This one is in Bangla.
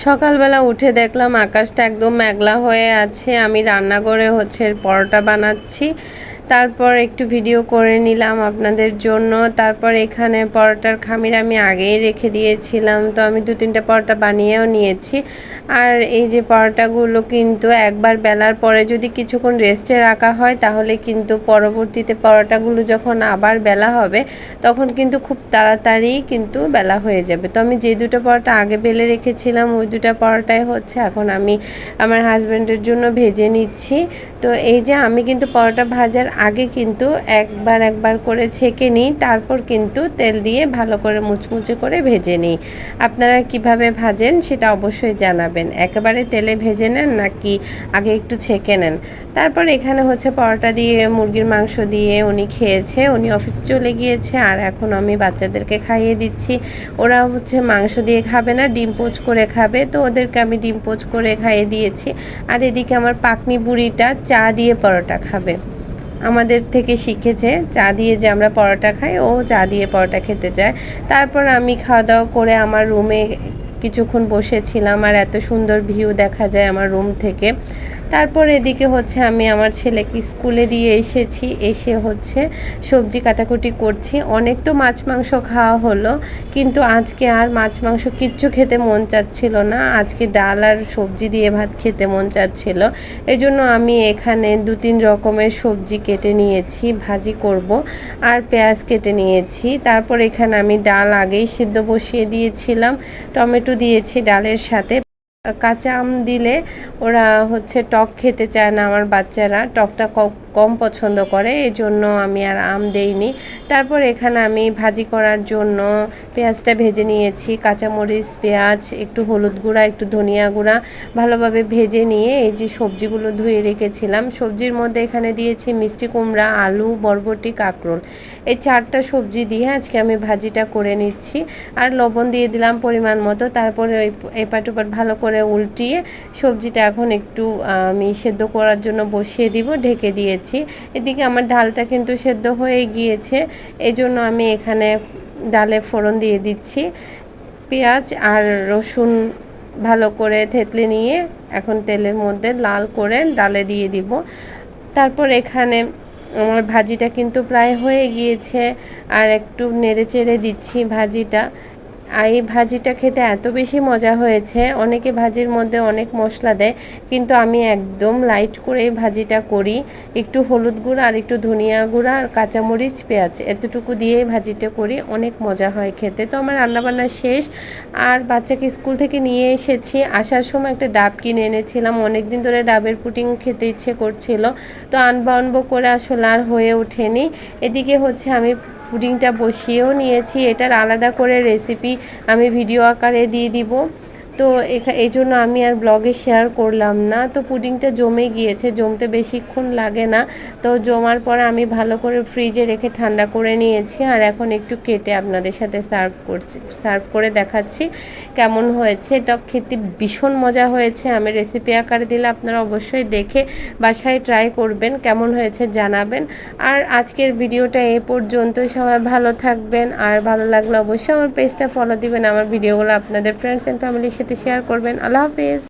সকালবেলা উঠে দেখলাম আকাশটা একদম মেঘলা হয়ে আছে। আমি রান্নাঘরে হচ্ছে পরোটা বানাচ্ছি। তারপর একটু ভিডিও করে নিলাম আপনাদের জন্য। তারপর এখানে পরোটার খামির আমি আগেই রেখে দিয়েছিলাম। তো আমি দু তিনটা পরোটা বানিয়েও নিয়েছি। আর এই যে পরোটাগুলো কিন্তু একবার বেলার পরে যদি কিছুক্ষণ রেস্টে রাখা হয়, তাহলে কিন্তু পরবর্তীতে পরোটাগুলো যখন আবার বেলা হবে, তখন কিন্তু খুব তাড়াতাড়ি কিন্তু বেলা হয়ে যাবে। তো আমি যে দুটো পরোটা আগে বেলে রেখেছিলাম, ওই দুটো পরোটাই হচ্ছে এখন আমি আমার হাজব্যান্ডের জন্য ভেজে নিচ্ছি। তো এই যে আমি কিন্তু পরোটা ভাজার আগে কিন্তু একবার একবার করে ছেঁকে নিই, তারপর কিন্তু তেল দিয়ে ভালো করে মুচমুচে করে ভেজে নিই। আপনারা কীভাবে ভাজেন সেটা অবশ্যই জানাবেন। একেবারে তেলে ভেজে নেন নাকি আগে একটু ছেঁকে নেন? তারপর এখানে হচ্ছে পরোটা দিয়ে, মুরগির মাংস দিয়ে উনি খেয়েছে, উনি অফিস চলে গিয়েছে, আর এখন আমি বাচ্চাদেরকে খাইয়ে দিচ্ছি। ওরা হচ্ছে মাংস দিয়ে খাবে না, ডিম পোচ করে খাবে। তো ওদেরকে আমি ডিম পোচ করে খাইয়ে দিয়েছি। আর এদিকে আমার পাকনি বুড়িটা চা দিয়ে পরোটা খাবে। আমাদের থেকে শিখেছে চা দিয়ে যে আমরা পরোটা খাই, ও চা দিয়ে পরোটা খেতে চায়। তারপর আমি খাওয়া দাওয়া করে আমার রুমে কিছুক্ষণ বসেছিলাম আর এত সুন্দর ভিউ দেখা যায় আমার রুম থেকে। তারপর এদিকে হচ্ছে আমি আমার ছেলেকে স্কুলে দিয়ে এসেছি, এসে হচ্ছে সবজি কাটাকুটি করছি। অনেক তো মাছ মাংস খাওয়া হলো, কিন্তু আজকে আর মাছ মাংস কিচ্ছু খেতে মন চাচ্ছিল না। আজকে ডাল আর সবজি দিয়ে ভাত খেতে মন চাচ্ছিল। এই জন্য আমি এখানে দু তিন রকমের সবজি কেটে নিয়েছি, ভাজি করব আর পেঁয়াজ কেটে নিয়েছি। তারপর এখানে আমি ডাল আগেই সিদ্ধ বসিয়ে দিয়েছিলাম। টমেটো দিয়েছি ডালের সাথে। কাঁচা আম দিলে ওরা হচ্ছে টক খেতে চায় না আমার বাচ্চারা। টকটা কম পছন্দ করে এই জন্য আমি আর আম দেইনি। তারপর এখানে আমি ভাজি করার জন্য পেঁয়াজটা ভেজে নিয়েছি, কাঁচামরিচ, পেঁয়াজ, একটু হলুদ গুঁড়া, একটু ধনিয়া গুঁড়া, ভালোভাবে ভেজে নিয়ে এই যে সবজিগুলো ধুয়ে রেখেছিলাম। সবজির মধ্যে এখানে দিয়েছি মিষ্টি কুমড়া, আলু, বরবটি, কাঁকরোল। এই চারটা সবজি দিয়ে আজকে আমি ভাজিটা করে নিচ্ছি। আর লবণ দিয়ে দিলাম পরিমাণ মতো, তারপরে এপাট ওপাট ভালো করে উল্টিয়ে সবজিটা এখন একটু আমি সেদ্ধ করার জন্য বসিয়ে দিব, ঢেকে দিয়ে দিয়েছি এদিকে আমার ডালটা কিন্তু সেদ্ধ হয়ে গিয়েছে। এজন্য আমি এখানে ডালে ফোড়ন দিয়ে দিচ্ছি। পেঁয়াজ আর রসুন ভালো করে থেতলে নিয়ে এখন তেলের মধ্যে লাল করে ডালে দিয়ে দিব। তারপর এখানে আমার ভাজিটা কিন্তু প্রায় হয়ে গিয়েছে। আর একটু নেড়ে চেড়ে দিচ্ছি ভাজিটা। এই ভাজিটা খেতে এত বেশি মজা হয়েছে। অনেকে ভাজির মধ্যে অনেক মশলা দেয়, কিন্তু আমি একদম লাইট করে ভাজিটা করি। একটু হলুদ গুঁড়া আর একটু ধনিয়া গুঁড়া আর কাঁচামরিচ, পেঁয়াজ, এতটুকু দিয়ে ভাজিটা করি। অনেক মজা হয় খেতে। তো আমার রান্নাবান্না শেষ। আর বাচ্চাকে স্কুল থেকে নিয়ে এসেছি। আসার সময় একটা ডাব কিনে এনেছিলাম। অনেক দিন ধরে ডাবের পুটিং খেতে ইচ্ছে করছিল। তো আনব আনব করে আসলে আর হয়ে ওঠেনি। এদিকে হচ্ছে আমি পুডিংটা বসিয়েও নিয়েছি এটার আলাদা করে রেসিপি আমি ভিডিও আকারে দিয়ে দিব। তো এই জন্য আমি আর ব্লগে শেয়ার করলাম না। তো পুডিংটা জমে গিয়েছে, জমতে বেশিক্ষণ লাগে না। তো জমার পর আমি ভালো করে ফ্রিজে রেখে ঠান্ডা করে নিয়েছি আর এখন একটু কেটে আপনাদের সাথে সার্ভ করছি সার্ভ করে দেখাচ্ছি কেমন হয়েছে। এটা খেতে ভীষণ মজা হয়েছে। আমি রেসিপি আকারে দিলে আপনারা অবশ্যই দেখে বাসায় ট্রাই করবেন, কেমন হয়েছে জানাবেন। আর আজকের ভিডিওটা এ পর্যন্ত। সবাই ভালো থাকবেন। আর ভালো লাগলে অবশ্যই আমার পেজটা ফলো দিবেন। আমার ভিডিওগুলো আপনাদের ফ্রেন্ডস অ্যান্ড ফ্যামিলির সাথে শেয়ার করবেন। আল্লাহ হাফিজ।